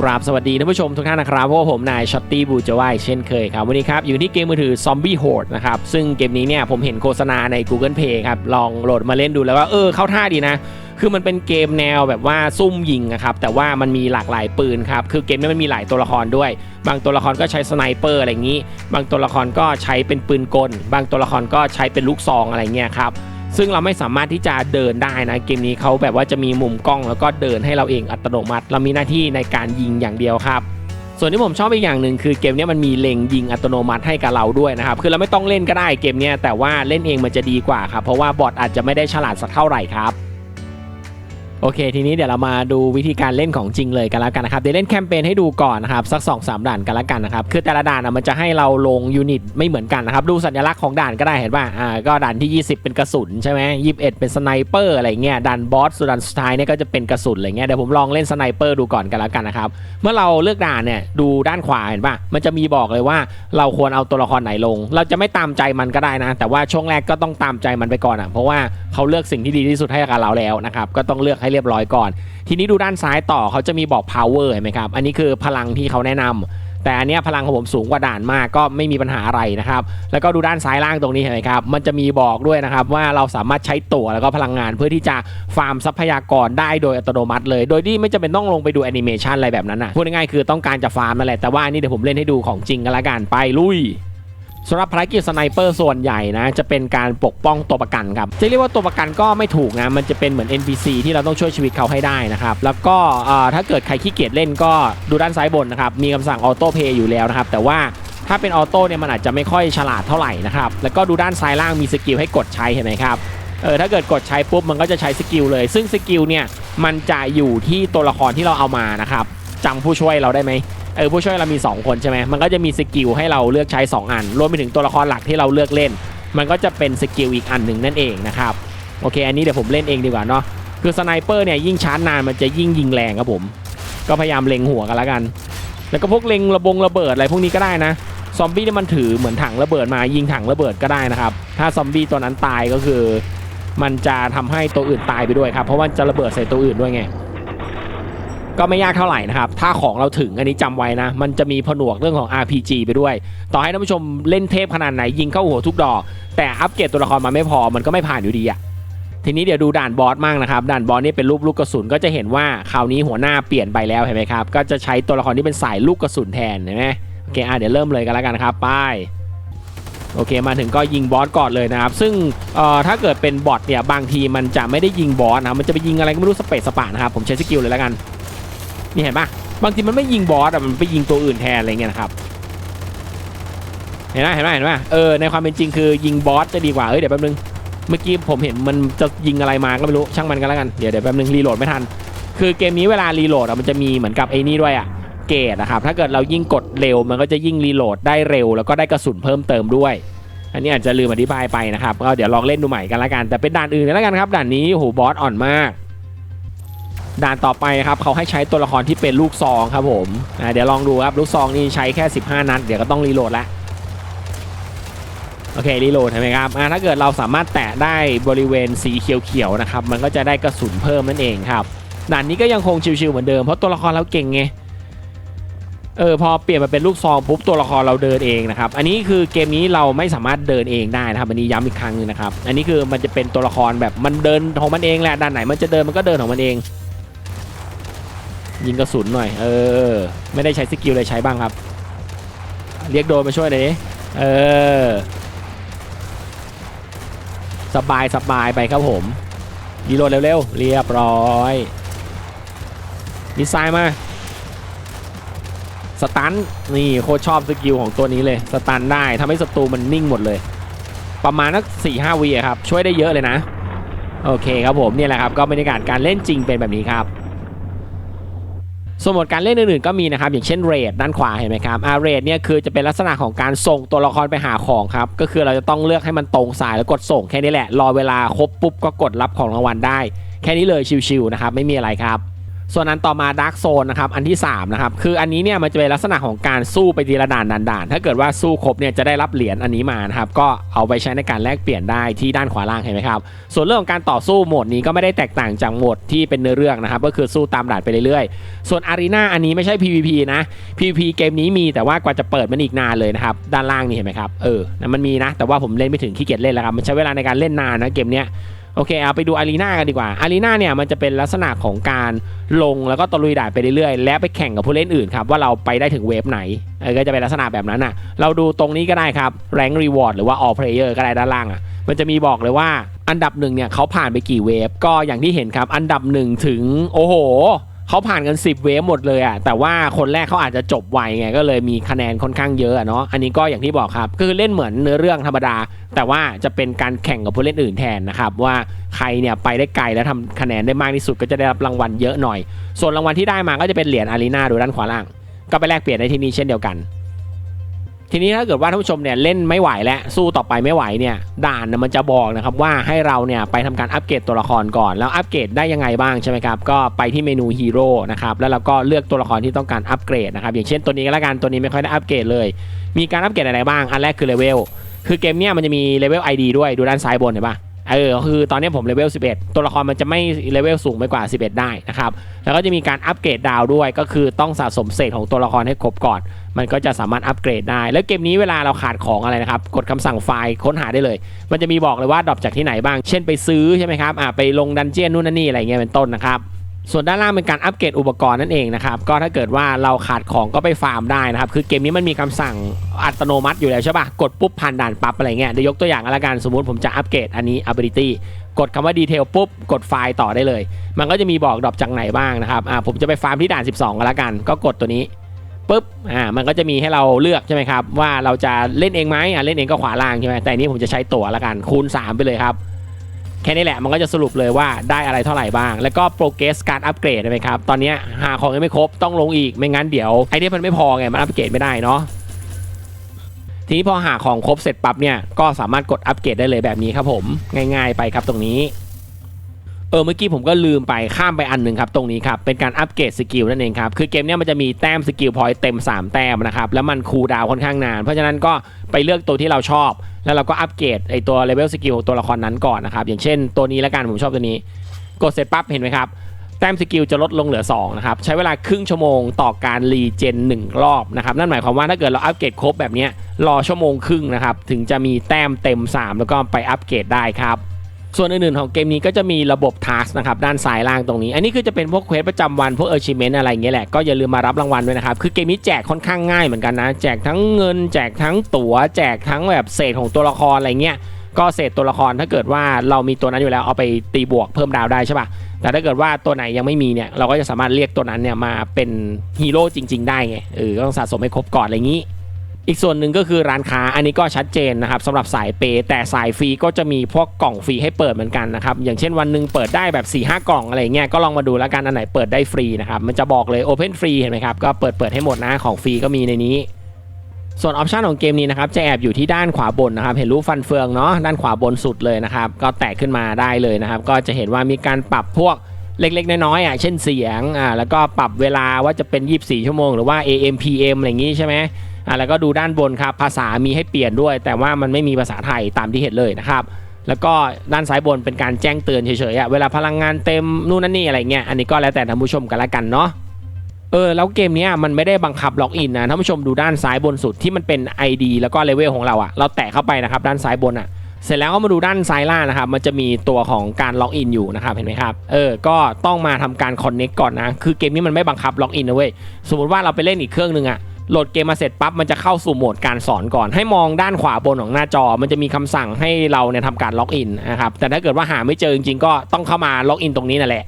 กราบสวัสดีท่านผู้ชมทุกท่านนะครับพว่าผมนายช็อตตี้บูจวายเช่นเคยครับ วันนี้ครับ อยู่ที่เกมมือถือ Zombie Horde นะครับ ซึ่งเกมนี้เนี่ยผมเห็นโฆษณาใน Google Play ครับ ลองโหลดมาเล่นดูแล้วว่าเออเข้าท่าดีนะ คือมันเป็นเกมแนวแบบว่าซุ่มยิงนะครับ แต่ว่ามันมีหลากหลายปืนครับ คือเกมนี้มันมีหลายตัวละครด้วย บางตัวละครก็ใช้สไนเปอร์อะไรอย่างนี้ บางตัวละครก็ใช้เป็นปืนกล บางตัวละครก็ใช้เป็นลูกซองอะไรเงี้ยครับ ซึ่งเราไม่สามารถที่จะเดินได้นะเกมนี้เขาแบบว่าจะมีมุมกล้องแล้วก็เดินให้เราเองอัตโนมัติ เรามีหน้าที่ในการยิงอย่างเดียวครับ ส่วนที่ผมชอบอีกอย่างหนึ่งคือเกมนี้มันมีเล็งยิงอัตโนมัติให้กับเราด้วยนะครับคือเราไม่ต้องเล่นก็ได้เกมนี้แต่ว่าเล่นเองมันจะดีกว่าครับเพราะว่าบอทอาจจะไม่ได้ฉลาดสักเท่าไหร่ครับ โอเค ทีนี้เดี๋ยวเรามาดูวิธีการเล่นของจริงเลยกันแล้วกันนะครับเดี๋ยวเล่นแคมเปญให้ดูก่อนนะครับสัก2อสด่านกันแล้วกันนะครับคือแต่ละด่านอะมันจะให้เราลงยูนิตไม่เหมือนกันนะครับดูสัญลักษณ์ของด่านก็ได้เห็นป่ะอ่าก็ด่านที่ 20 เป็นกระสุนใช่ไหมยี่สิบเอ็ดเป็นสไนเปอร์อะไรเงี้ยด่านบอสส่วนด่านสุดท้ายเนี่ยก็จะเป็นกระสุนอะไรเงี้ยเดี๋ยวผมลองเล่นสไนเปอร์ดูก่อนกันแล้วกันนะครับเมื่อเราเลือกด่านเนี่ยดูด้านขวาเห็นป่ะมันจะมีบอกเลยว่าเราควรเอาตัวละครไหนลง เราจะไม่ตามใจมันก็ได้นะ แต่ว่าช่วงแรกก็ต้องตามใจมันไปก่อนอะเพราะว่าเขาเลือกสิ่งที่ดีที่สุดให้กับเราแล้วนะครับก็ต้องเลือกให้เรียบร้อยก่อน ทีนี้ดูด้านซ้ายต่อเขาจะมีบอก power เห็นไหมครับ อันนี้คือพลังที่เขาแนะนำแต่อันนี้พลังของผมสูงกว่าด่านมากก็ไม่มีปัญหาอะไรนะครับ แล้วก็ดูด้านซ้ายล่างตรงนี้เห็นไหมครับ มันจะมีบอกด้วยนะครับว่าเราสามารถใช้ตั๋วแล้วก็พลังงานเพื่อที่จะฟาร์มทรัพยากรได้โดยอัตโนมัติเลย โดยที่ไม่จำเป็นต้องลงไปดูแอนิเมชันอะไรแบบนั้นนะพูดง่ายๆคือต้องการจะฟาร์มนั่นแหละแต่ว่านนี้เดี๋ยวผมเล่นให้ดูของจริงกันละกันไปลุย สำหรับภารกิจสไนเปอร์ส่วนใหญ่นะ จะเป็นการปกป้องตัวประกันครับจะเรียกว่าตัวประกันก็ไม่ถูกนะ มันจะเป็นเหมือน NPC ที่เราต้องช่วยชีวิตเขาให้ได้นะครับ แล้วก็ถ้าเกิดใครขี้เกียจเล่นก็ดูด้านซ้ายบนนะครับ มีคำสั่งออโต้เพย์อยู่แล้วนะครับ แต่ว่าถ้าเป็นออโต้เนี่ยมันอาจจะไม่ค่อยฉลาดเท่าไหร่นะครับ แล้วก็ดูด้านซ้ายล่างมีสกิลให้กดใช้เห็นไหมครับเออถ้าเกิดกดใช้ปุ๊บมันก็จะใช้สกิลเลย ซึ่งสกิลเนี่ยมันจะอยู่ที่ตัวละครที่เราเอามานะครับจำผู้ช่วยเราได้ไหม เออผู้ช่วยเรามี 2 คนใช่ไหมมันก็จะมีสกิลให้เราเลือกใช้ 2 อัน รวมไปถึงตัวละครหลักที่เราเลือกเล่น มันก็จะเป็นสกิลอีกอันหนึ่งนั่นเองนะครับโอเค อันนี้เดี๋ยวผมเล่นเองดีกว่าเนาะคือสไนเปอร์เนี่ยยิ่งชาร์จนานมันจะยิ่งยิงแรงครับผม ก็พยายามเล็งหัวกันแล้วกัน แล้วก็พวกเล็งระบงระเบิดอะไรพวกนี้ก็ได้นะซอมบี้เนี่ยมันถือเหมือนถังระเบิดมายิงถังระเบิดก็ได้นะครับ ถ้าซอมบี้ตัวนั้นตายก็คือ มันจะทำให้ตัวอื่นตายไปด้วยครับ เพราะว่าจะระเบิดใส่ตัวอื่นด้วยไง ก็ไม่ยากเท่าไหร่นะครับ ถ้าของเราถึงอันนี้จำไว้นะ มันจะมีผนวกเรื่องของ RPG ไปด้วย ต่อให้ท่านผู้ชมเล่นเทพขนาดไหนยิงเข้าหัวทุกดอก แต่อัปเกรดตัวละครมาไม่พอมันก็ไม่ผ่านอยู่ดีอะทีนี้เดี๋ยวดูด่านบอสมั่งนะครับ ด่านบอสนี่เป็นรูปลูกกระสุนก็จะเห็นว่าคราวนี้หัวหน้าเปลี่ยนไปแล้วเห็นไหมครับ ก็จะใช้ตัวละครที่เป็นสายลูกกระสุนแทนเห็นไหมโอเคอะเดี๋ยวเริ่มเลยกันแล้วกันครับไปโอเคมาถึงก็ยิงบอสก่อนเลยนะครับ ซึ่งเอ่อถ้าเกิดเป็นบอทเนี่ยบางทีมันจะไม่ได้ยิงบอสนะมันจะไปยิงอะไรก็ไม่รู้สเปซสปานะครับผมใช้สกิลเลยแล้วกัน นี่เห็นปะบางทีมันไม่ยิงบอสอะมันไปยิงตัวอื่นแทนอะไรเงี้ยนะครับเห็นไหมเห็นไหมเห็นไหมเออในความเป็นจริงคือยิงบอสจะดีกว่าเอ้ยเดี๋ยวแป๊บนึงเมื่อกี้ผมเห็นมันจะยิงอะไรมาก็ไม่รู้ช่างมันกันแล้วกันเดี๋ยวเดี๋ยวแป๊บนึงรีโหลดไม่ทัน คือเกมนี้เวลารีโหลดอะมันจะมีเหมือนกับไอ้นี่ด้วยอะเกรดนะครับถ้าเกิดเรายิ่งกดเร็วมันก็จะยิ่งรีโหลดได้เร็ว แล้วก็ได้กระสุนเพิ่มเติมด้วย อันนี้อาจจะลืมอธิบายไปนะครับก็เดี๋ยวลองเล่นดูใหม่กันล้วกันแต่เป็นด่านอื่นแล้วกันครับด่านนี้โหบอสอ่อนมาก ด่านต่อไปครับเขาให้ใช้ตัวละครที่เป็นลูกซองครับผมเดี๋ยวลองดูครับลูกซองนี่ใช้แค่ 15 นัดเดี๋ยวก็ต้องรีโหลดละโอเครีโหลดใช่ไหมครับถ้าเกิดเราสามารถแตะได้บริเวณสีเขียวๆนะครับมันก็จะได้กระสุนเพิ่มนั่นเองครับด่านนี้ก็ยังคงชิวๆเหมือนเดิมเพราะตัวละครเราเก่งไงเออพอเปลี่ยนมาเป็นลูกซองปุ๊บตัวละครเราเดินเองนะครับอันนี้คือเกมนี้เราไม่สามารถเดินเองได้นะครับอันนี้ย้ำอีกครั้งหนึงนะครับอันนี้คือมันจะเป็นตัวละครแบบมันเดินของมันเองแหละด้านไหนมันจะเดินมันก็เดินของมันเอง ยิงกระสุนหน่อย เออ ไม่ได้ใช้สกิลเลยใช้บ้างครับ เรียกโดนมาช่วยเลยดิเออ สบายสบายไปครับผมรีโหลดเร็วๆ เรียบร้อยดีไซน์มา สตัน นี่โคชอบสกิลของตัวนี้เลย สตันได้ทำให้ศัตรูมันนิ่งหมดเลย ประมาณนักสี่ห้าวีครับ ช่วยได้เยอะเลยนะ โอเคครับผม เนี่ยแหละครับ ก็บรรยากาศการเล่นจริงเป็นแบบนี้ครับ ส่วนหมดการเล่นอื่นๆก็มีนะครับอย่างเช่นเรดด้านขวาเห็นไหมครับอาเรดเนี่ยคือจะเป็นลักษณะของการส่งตัวละครไปหาของครับก็คือเราจะต้องเลือกให้มันตรงสายแล้วกดส่งแค่นี้แหละรอเวลาครบปุ๊บก็กดรับของรางวัลได้ แค่นี้เลยชิวๆนะครับไม่มีอะไรครับ ส่วนอันต่อมาดาร์กโซนนะครับอันที่3นะครับคืออันนี้เนี่ยมันจะเป็นลักษณะของการสู้ไปทีละด่านด่านถ้าเกิดว่าสู้ครบเนี่ยจะได้รับเหรียญอันนี้มานะครับก็เอาไปใช้ในการแลกเปลี่ยนได้ที่ด้านขวาล่างเห็นไหมครับส่วนเรื่องของการต่อสู้โหมดนี้ก็ไม่ได้แตกต่างจากโหมดที่เป็นเนื้อเรื่องนะครับก็คือสู้ตามด่านไปเรื่อยๆ ส่วนอารีนาอันนี้ไม่ใช่ PVP นะ PVP เกมนี้มีแต่ว่ากว่าจะเปิดมันอีกนานเลยนะครับด้านล่างนี่เห็นไหมครับเออมันมีนะแต่ว่าผมเล่นไม่ถึงขี้เกียจเล่นแล้วครับมันใช้เวลาในการเล่นนานนะเกมเนี้ย โอเคเอาไปดูอารีนากันดีกว่าอารีนาเนี่ยมันจะเป็นลักษณะของการลงแล้วก็ตะลุยด่านไปเรื่อยๆ และไปแข่งกับผู้เล่นอื่นครับว่าเราไปได้ถึงเวฟไหนเออก็จะเป็นลักษณะแบบนั้นอะ เราดูตรงนี้ก็ได้ครับ rank reward หรือว่า all player ก็ได้ด้านล่างอะมันจะมีบอกเลยว่าอันดับหนึ่งเนี่ยเขาผ่านไปกี่เวฟก็อย่างที่เห็นครับ อันดับหนึ่งถึงโอ้โห เขาผ่านกัน 10 เวฟหมดเลยอะแต่ว่าคนแรกเขาอาจจะจบไวไงก็เลยมีคะแนนค่อนข้างเยอะเนาะอันนี้ก็อย่างที่บอกครับก็คือเล่นเหมือนเนื้อเรื่องธรรมดา แต่ว่าจะเป็นการแข่งกับผู้เล่นอื่นแทนนะครับว่าใครเนี่ยไปได้ไกลและทำคะแนนได้มากที่สุดก็จะได้รับรางวัลเยอะหน่อย ส่วนรางวัลที่ได้มาก็จะเป็นเหรียญอารีนาดูด้านขวาล่างก็ไปแลกเปลี่ยนในที่นี้เช่นเดียวกัน ทีนี้ถ้าเกิดว่าท่านผู้ชมเนี่ยเล่นไม่ไหวและสู้ต่อไปไม่ไหวเนี่ยด่านน่ะมันจะบอกนะครับว่าให้เราเนี่ยไปทำการอัปเกรดตัวละครก่อน แล้วอัปเกรดได้ยังไงบ้างใช่ไหมครับก็ไปที่เมนูฮีโร่นะครับแล้วเราก็เลือกตัวละครที่ต้องการอัปเกรดนะครับอย่างเช่นตัวนี้ก็แล้วกันตัวนี้ไม่ค่อยได้อัปเกรดเลย มีการอัปเกรดอะไรบ้างอันแรกคือเลเวลคือเกมเนี่ยมันจะมีเลเวล ID ด้วยดูด้านซ้ายบนเห็นปะ เออคือตอนนี้ผมเลเวล 11 ตัวละครมันจะไม่เลเวลสูงไปกว่า 11 ได้นะครับ แล้วก็จะมีการอัปเกรดดาวด้วย ก็คือต้องสะสมเศษของตัวละครให้ครบก่อน มันก็จะสามารถอัปเกรดได้ แล้วเกมนี้เวลาเราขาดของอะไรนะครับ กดคำสั่งไฟล์ค้นหาได้เลย มันจะมีบอกเลยว่าดรอปจากที่ไหนบ้าง เช่นไปซื้อใช่ไหมครับ อ่าไปลงดันเจียนนู่นนั่นนี่อะไรเงี้ยเป็นต้นนะครับ ส่วนด้านล่างเป็นการอัปเกรดอุปกรณ์นั่นเองนะครับ ก็ถ้าเกิดว่าเราขาดของก็ไปฟาร์มได้นะครับ คือเกมนี้มันมีคำสั่งอัตโนมัติอยู่แล้วใช่ปะกดปุ๊บผ่านด่านปั๊บอะไรเงี้ยเดี๋ยวยกตัวอย่างละกันสมมติผมจะอัปเกรดอันนี้ ability กดคำว่า detail ปุ๊บ กดไฟล์ต่อได้เลย มันก็จะมีบอกดรอปจากไหนบ้างนะครับอ่าผมจะไปฟาร์มที่ด่าน 12กันละกัน ก็กดตัวนี้ปุ๊บอ่ามันก็จะมีให้เราเลือกใช่ไหมครับว่าเราจะเล่นเองไหมอ่าเล่นเองก็ขวาล่างใช่ไหมแต่อันนี้ผมจะใช้ตั๋วละกันคูณ 3 ไปเลยครับ แค่นี้แหละมันก็จะสรุปเลยว่าได้อะไรเท่าไหร่บ้าง แล้วก็โปรเกรสการอัปเกรดใช่ไหมครับ ตอนนี้หาของยังไม่ครบต้องลงอีกไม่งั้นเดี๋ยวไอเดียมันไม่พอไงมันอัปเกรดไม่ได้เนาะทีนี้พอหาของครบเสร็จปั๊บเนี่ยก็สามารถกดอัปเกรดได้เลยแบบนี้ครับผมง่าย ๆ ไปครับตรงนี้ ออเมื่อกี้ผมก็ลืมไปข้ามไปอันหนึ่งครับตรงนี้ครับเป็นการอัปเกรดสกิลนั่นเองครับคือเกมนี้มันจะมีแต้มสกิลพอยต์เต็ม 3 แต้มนะครับแล้วมันคูลดาวค่อนข้างนาน เพราะฉะนั้นก็ไปเลือกตัวที่เราชอบ แล้วเราก็อัปเกรดไอตัวเลเวลสกิลของตัวละครนั้นก่อนนะครับอย่างเช่น ตัวนี้ละกันผมชอบตัวนี้ กดเสร็จปั๊บเห็นไหมครับแต้มสกิลจะลดลงเหลือ2นะครับใช้เวลาครึ่งชั่วโมงต่อการรีเจน1 รอบนะครับนั่นหมายความว่าถ้าเกิดเราอัปเกรดครบแบบนี้รอชั่วโมงครึ่งนะครับถึงจะมีแต้มเต็ม 3 แล้วก็ไปอัปเกรดได้ครับ ส่วนอื่นๆของเกมนี้ก็จะมีระบบทัสนะครับด้านซ้ายล่างตรงนี้ อันนี้คือจะเป็นพวกเควสประจำวันพวกเออร์ชิเมนอะไรเงี้ยแหละก็อย่าลืมมารับรางวัลด้วยนะครับคือเกมนี้แจกค่อนข้างง่ายเหมือนกันนะแจกทั้งเงิน แจกทั้งตั๋วแจกทั้งแบบเศษของตัวละครอะไรเงี้ยก็เศษตัวละครถ้าเกิดว่าเรามีตัวนั้นอยู่แล้วเอาไปตีบวกเพิ่มดาวได้ใช่ปะแต่ถ้าเกิดว่าตัวไหนยังไม่มีเนี่ยเราก็จะสามารถเรียกตัวนั้นเนี่ยมาเป็นฮีโร่จริง ๆ ได้ไงเออต้องสะสมให้ครบก่อนอะไรอย่างงี้ อีกส่วนหนึ่งก็คือร้านค้าอันนี้ก็ชัดเจนนะครับสำหรับสายเปย์แต่สายฟรีก็จะมีพวกกล่องฟรีให้เปิดเหมือนกันนะครับอย่างเช่นวันหนึ่งเปิดได้แบบ4ีหกล่องอะไรเงี้ยก็ลองมาดูแล้วกันอันไหนเปิดได้ฟรีนะครับมันจะบอกเลย Open ฟรีเห็นไหมครับก็เปิดเปิดให้หมดนะของฟรีก็มีในนี้ส่วนออปชันของเกมนี้นะครับจะแอบอยู่ที่ด้านขวาบนนะครับเห็นรูปฟันเฟืองเนาะด้านขวาบนสุดเลยนะครับก็แตะขึ้นมาได้เลยนะครับก็จะเห็นว่ามีการปรับพวกเล็กๆ น้อยๆอะเช่นเสียงอ่าแล้วก็ปรับเวลาว่าจะเป็น 24 ชั่วโมง หรือว่า AM PM อะไรอย่างงี้ใช่ไหม อะแล้วก็ดูด้านบนครับภาษามีให้เปลี่ยนด้วย แต่ว่ามันไม่มีภาษาไทยตามที่เห็นเลยนะครับแล้วก็ด้านซ้ายบนเป็นการแจ้งเตือนเฉยๆอะเวลาพลังงานเต็มนู่นนั่นนี่อะไรเงี้ยอันนี้ก็แล้วแต่ท่านผู้ชมกันละกันเนาะเออแล้วเกมนี้มันไม่ได้บังคับล็อกอินนะท่านผู้ชมดูด้านซ้ายบนสุดที่มันเป็น ID แล้วก็เลเวลของเราอะเราแตะเข้าไปนะครับด้านซ้ายบนอะเสร็จแล้วก็มาดูด้านซ้ายล่างนะครับ มันจะมีตัวของการล็อกอินอยู่นะครับ เห็นไหมครับ เออ ก็ต้องมาทำการคอนเน็กก่อนนะ คือเกมนี้มันไม่บังคับล็อกอินนะเว้ย สมมติว่าเราไปเล่นอีกเครื่องหนึงอะ โหลดเกมมาเสร็จปั๊บมันจะเข้าสู่โหมดการสอนก่อน ให้มองด้านขวาบนของหน้าจอ มันจะมีคำสั่งให้เราเนี่ยทำการล็อกอินนะครับแต่ถ้าเกิดว่าหาไม่เจอจริงๆก็ต้องเข้ามาล็อกอินตรงนี้นั่นแหละ